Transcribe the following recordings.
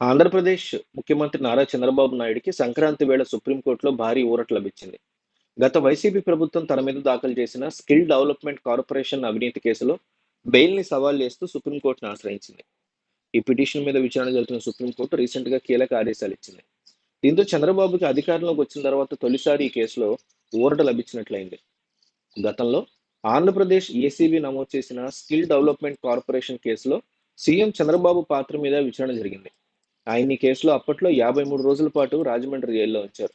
ఆంధ్రప్రదేశ్ ముఖ్యమంత్రి నారా చంద్రబాబు నాయుడికి సంక్రాంతి వేళ సుప్రీంకోర్టులో భారీ ఊరట లభించింది. గత వైసీపీ ప్రభుత్వం తన మీద దాఖలు చేసిన స్కిల్ డెవలప్మెంట్ కార్పొరేషన్ అవినీతి కేసులో బెయిల్ని సవాల్ చేస్తూ సుప్రీంకోర్టును ఆశ్రయించింది. ఈ పిటిషన్ మీద విచారణ జరుగుతున్న సుప్రీంకోర్టు రీసెంట్గా కీలక ఆదేశాలు ఇచ్చింది. దీంతో చంద్రబాబుకి అధికారంలోకి వచ్చిన తర్వాత తొలిసారి ఈ కేసులో ఊరట లభించినట్లయింది. గతంలో ఆంధ్రప్రదేశ్ ఏసీబీ నమోదు చేసిన స్కిల్ డెవలప్మెంట్ కార్పొరేషన్ కేసులో సీఎం చంద్రబాబు పాత్ర మీద విచారణ జరిగింది. ఆయన్ని కేసులో అప్పట్లో యాభై మూడు రోజుల పాటు రాజమండ్రి జైల్లో ఉంచారు.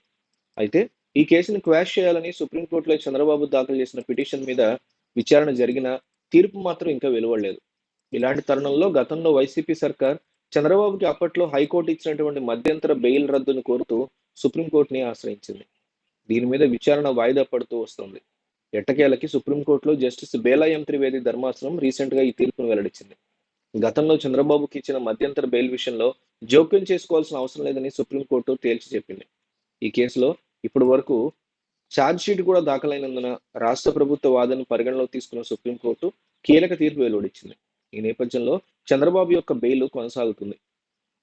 అయితే ఈ కేసును క్వాష్ చేయాలని సుప్రీంకోర్టులో చంద్రబాబు దాఖలు చేసిన పిటిషన్ మీద విచారణ జరిగిన తీర్పు మాత్రం ఇంకా వెలువడలేదు. ఇలాంటి తరుణంలో గతంలో వైసీపీ సర్కార్ చంద్రబాబుకి అప్పట్లో హైకోర్టు ఇచ్చినటువంటి మధ్యంతర బెయిల్ రద్దును కోరుతూ సుప్రీంకోర్టుని ఆశ్రయించింది. దీని మీద విచారణ వాయిదా పడుతూ వస్తుంది. ఎట్టకేలకి సుప్రీంకోర్టులో జస్టిస్ బేలాయం త్రివేది ధర్మాసనం రీసెంట్గా ఈ తీర్పును వెల్లడించింది. గతంలో చంద్రబాబుకి ఇచ్చిన మధ్యంతర బెయిల్ విషయంలో జోక్యం చేసుకోవాల్సిన అవసరం లేదని సుప్రీంకోర్టు తేల్చి చెప్పింది. ఈ కేసులో ఇప్పటి వరకు షీట్ కూడా దాఖలైనందున రాష్ట్ర ప్రభుత్వ వాదనను పరిగణలోకి తీసుకున్న సుప్రీంకోర్టు కీలక తీర్పు వెలువడించింది ఈ నేపథ్యంలో చంద్రబాబు యొక్క బెయిల్ కొనసాగుతుంది.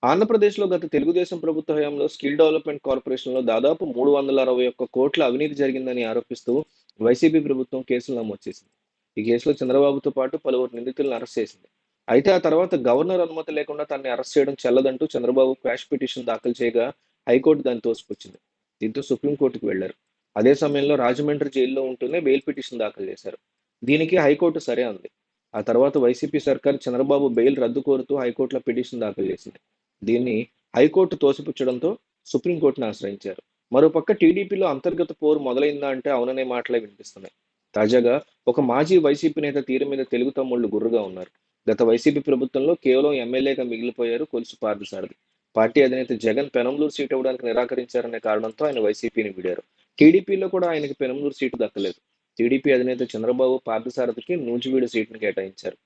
ఆంధ్రప్రదేశ్లో గత తెలుగుదేశం ప్రభుత్వ హయాంలో స్కిల్ డెవలప్మెంట్ కార్పొరేషన్లో దాదాపు మూడు వందల అరవై ఒక్క కోట్ల అవినీతి జరిగిందని ఆరోపిస్తూ వైసీపీ ప్రభుత్వం కేసులు నమోదు చేసింది. ఈ కేసులో చంద్రబాబుతో పాటు పలువురు నిందితులను అరెస్ట్ చేసింది. అయితే ఆ తర్వాత గవర్నర్ అనుమతి లేకుండా తనని అరెస్ట్ చేయడం చెల్లదంటూ చంద్రబాబు క్వాష్ పిటిషన్ దాఖలు చేయగా హైకోర్టు దాన్ని తోసిపుచ్చింది. దీంతో సుప్రీంకోర్టుకు వెళ్ళారు అదే సమయంలో రాజమండ్రి జైల్లో ఉంటూనే బెయిల్ పిటిషన్ దాఖలు చేశారు. దీనికి హైకోర్టు సరే అంది. ఆ తర్వాత వైసీపీ సర్కార్ చంద్రబాబు బెయిల్ రద్దు కోరుతూ హైకోర్టులో పిటిషన్ దాఖలు చేసింది. దీన్ని హైకోర్టు తోసిపుచ్చడంతో సుప్రీంకోర్టును ఆశ్రయించారు. మరోపక్క టీడీపీలో అంతర్గత పోరు మొదలైందా అంటే అవుననే మాటలే వినిపిస్తున్నాయి. తాజాగా ఒక మాజీ వైసీపీ నేత తీరు మీద తెలుగు తమ్ముళ్ళు గుర్రుగా ఉన్నారు. గత వైసీపీ ప్రభుత్వంలో కేవలం ఎమ్మెల్యేగా మిగిలిపోయారు కొలుసు పార్థసారథి. పార్టీ అధినేత జగన్ పెనంలూరు సీటు ఇవ్వడానికి నిరాకరించారనే కారణంతో ఆయన వైసీపీని విడారు. టీడీపీలో కూడా ఆయనకి పెనంలూరు సీటు దక్కలేదు. టీడీపీ అధినేత చంద్రబాబు పార్థసారథికి నూజివీడు సీటును కేటాయించారు.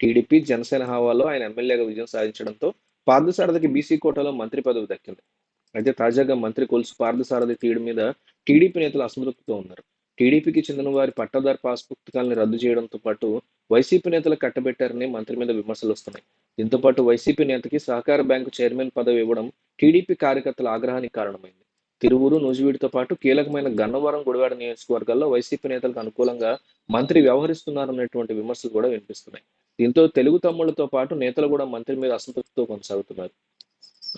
టీడీపీ జనసేన హవాలో ఆయన ఎమ్మెల్యేగా విజయం సాధించడంతో పార్థసారథికి బీసీ కోటాలో మంత్రి పదవి దక్కింది. అయితే తాజాగా మంత్రి కొలుసు పార్థసారథి తీయడం మీద టీడీపీ నేతలు అసంతృప్తితో ఉన్నారు. టీడీపీకి చెందిన వారి పట్టాదారు పాస్ పుస్తకాలను రద్దు చేయడంతో పాటు వైసీపీ నేతలు కట్టబెట్టారని మంత్రి మీద విమర్శలు వస్తున్నాయి. దీంతో పాటు వైసీపీ నేతకి సహకార బ్యాంకు చైర్మన్ పదవి ఇవ్వడం టీడీపీ కార్యకర్తల ఆగ్రహానికి కారణమైంది. తిరువురు నూజివీడితో పాటు కీలకమైన గన్నవరం గుడివాడ నియోజకవర్గాల్లో వైసీపీ నేతలకు అనుకూలంగా మంత్రి వ్యవహరిస్తున్నారనేటువంటి విమర్శలు కూడా వినిపిస్తున్నాయి. దీంతో తెలుగు తమ్ముళ్ళతో పాటు నేతలు కూడా మంత్రి మీద అసంతృప్తితో కొనసాగుతున్నారు.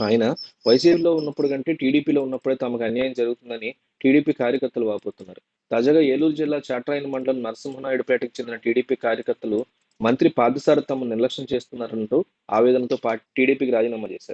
ఆయన వైసీపీలో ఉన్నప్పుడు కంటే టీడీపీలో ఉన్నప్పుడే తమకు అన్యాయం జరుగుతుందని టీడీపీ కార్యకర్తలు వాపోతున్నారు. తాజాగా ఏలూరు జిల్లా చాట్రాయన మండలం నరసింహనాయుడుపేటకు చెందిన టీడీపీ కార్యకర్తలు మంత్రి పాదసారి తమ నిర్లక్ష్యం చేస్తున్నారంటూ ఆవేదనతో పార్టీ టీడీపీకి రాజీనామా చేశారు.